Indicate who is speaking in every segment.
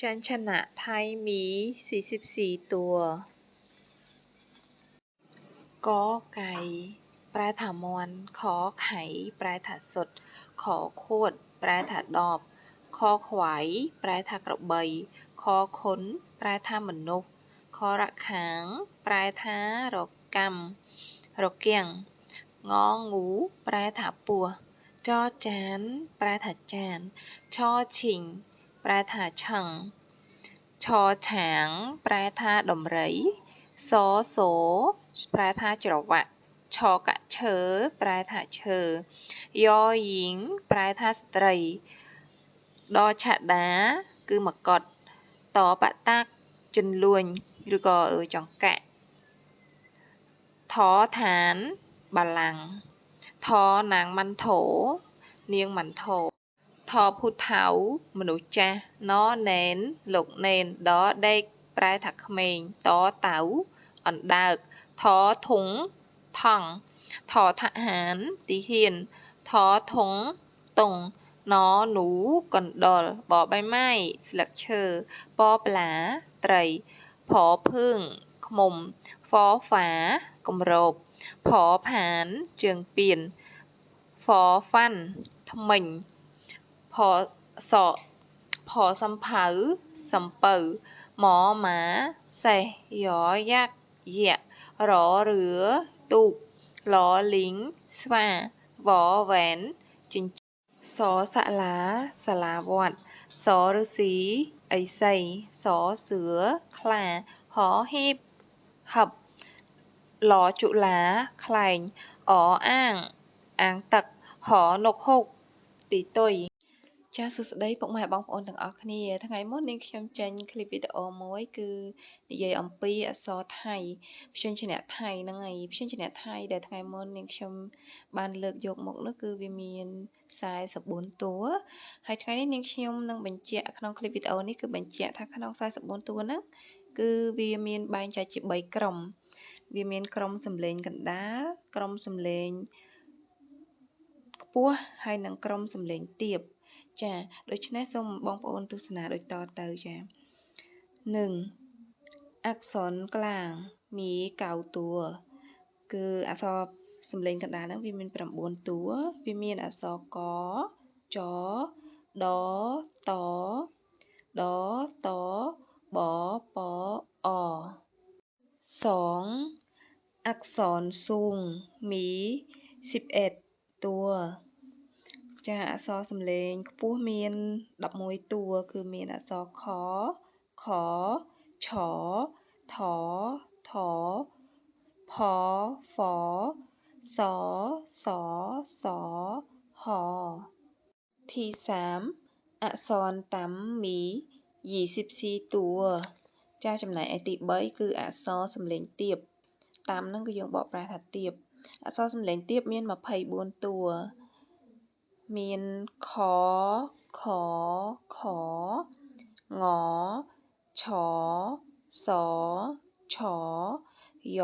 Speaker 1: ฉันชนะไทยมี 44 ตัวกอไก่ปลายถามอนขอไข่ปลายถัดสด ขอโคดปลายถัดดอบคอขวายปลายถักระเบยคอขนปลายท่าเหมือนนกคอระขางปลายท้ารกกำรกเกียงงองูปลายถาปัวจอจานปลายถัดจานช่อชิง ប្រែថាឆឹងឆឆាងប្រែថាដំរីសសោប្រែថាច្រវាក់ឆកឈើប្រែថាឈើយយីងប្រែថាស្ត្រីដឆដា គឺមកុដតបតាកជន្លួញឬក៏ចង្កាក់ថឋានបល្ល័ងថនាងមន្ធោនាងមន្ធោ ថភូថៅ មនុស្សចាស់ណណែន លោកនេន ដដេក ប្រែថាក្មេង តតៅ អណ្ដើក ថធុង ថង់ ថថហានទីហ៊ាន ថធុងតុងណនូ កណ្ដុរ បបៃម៉ាយ ស្លឹកឈើពផ្លា ត្រីផភឿង ឃ្មុំ ហ្វហ្វា គម្រប ផផាន ជើងពាន ហ្វហ្វាន់ ធ្មេញ ផសផសំភៅ សំពៅ ម៉ ម៉ា សេះ យ យ៉ាក់ យក្ស រ រឿ ទូក ល លីង ស្វា វវែន ចិញ្ចីសសាលា សាលាវត្ត ស ឫស្សី ឥសី ស សឿ ខ្លា ហ ហ៊ីប ហឹបឡជុលា ខ្លែង អ អាង អាងទឹក ហ នកហ៊ុកទីទុយ ចាសួស្តីពុកម៉ែបងប្អូនទាំងអស់គ្នាថ្ងៃមុននាងខ្ញុំចេញឃ្លីបវីដេអូមួយគឺនិយាយអំពីអក្សរថៃព្យញ្ជនៈថៃហ្នឹងហើយព្យញ្ជនៈថៃដែលថ្ងៃមុននាងខ្ញុំបានលើកយកមកនោះគឺវាមាន44តួហើយថ្ងៃនេះនាងខ្ញុំនឹងបញ្ជាក់ក្នុងឃ្លីបវីដេអូនេះគឺបញ្ជាក់ថាក្នុង44តួហ្នឹងគឺវាមានបែងចែកជា3ក្រុម វាមានក្រុមសំឡេងកណ្ដាលក្រុមសំឡេងខ្ពស់ហើយនិងក្រុមសំឡេងទាប ចាដូច្នេះសូមបងប្អូនទស្សនាដូចតទៅចា1អក្សរក្លាងមីកៅតួគឺអក្សរសំឡេងកណ្ដាលហ្នឹងវាមាន9តួវាមានអក្សរកចដតដតបពអសងអក្សរស៊ូងមី11តួ ចាអក្សរសំឡេងខ្ពស់មាន11តួគឺមានអក្សរខខឆថថផហ្វសសសហទី3អក្សរតាំមី24តួចាចំណែកឯទី3គឺអក្សរសំឡេងទាបតាមហ្នឹងគឺយើងបកប្រែថាទាបអក្សរសំឡេងទាបមាន24តួ មានខខខងឆសឆយ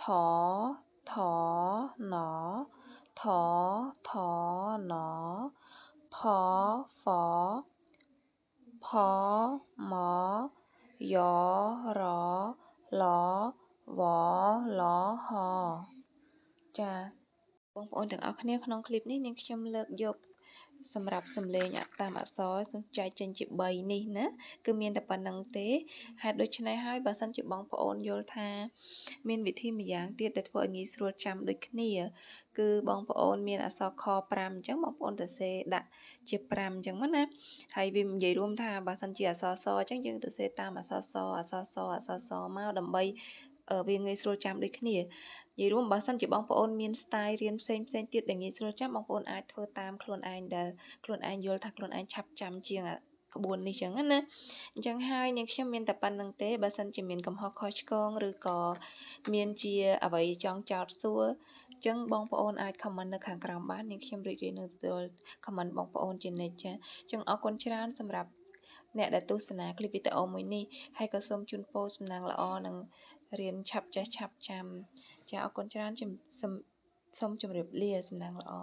Speaker 1: ថថណថថណផហ្វផមយរលវលហចា បងប្អូនទាំងអស់គ្នាក្នុងឃ្លីបនេះនាងខ្ញុំលើកយកសម្រាប់សំឡេងតាមអក្សរសំចែកចេញជា3នេះណាគឺមានតែប៉ុណ្្នឹងទេហេតុដូច្នេះហើយបើសិនជាបងប្អូនយល់ថា មានវិធីម្យ៉ាងទៀតដែលធ្វើឲ្យងាយស្រួលចាំដូចគ្នា គឺបងប្អូនមានអក្សរខ5អញ្ចឹងបងប្អូនទៅសេដាក់ជា5អញ្ចឹងណាហើយវានិយាយរួមថាបើសិនជាអក្សរសអញ្ចឹងយើងទៅសេតាមអក្សរសអក្សរសអក្សរសមកដើម្បី វាងាយស្រួលចាំដូចគ្នានិយាយរួមបើសិនជាបងប្អូនមាន style រៀនផ្សេងផ្សេងទៀតដែលងាយស្រួលចាំបងប្អូនអាចធ្វើតាមខ្លួនឯងដែលខ្លួនឯងយល់ថាខ្លួនឯងឆាប់ចាំជាងក្បួននេះចឹងណាអញ្ចឹងហើយនាងខ្ញុំមានតែប៉ុណ្្នឹងទេបើសិនជាមានកំហុសខុសឆ្គងឬក៏មានជាអ្វីចង់ចោទសួរអញ្ចឹងបងប្អូនអាច comment នៅខាងក្រោមបាននាងខ្ញុំរីករាយនឹងទទួល comment បងប្អូនជានិច្ចចាអញ្ចឹងអរគុណច្រើនសម្រាប់ អ្នកដែលទស្សនាคลิปវីដេអូមួយនេះហើយក៏សូមជូនពរសំណាងល្អនិងរៀនឆាប់ចេះឆាប់ចាំចាអរគុណច្រើនសូមជម្រាបលាសំណាងល្អ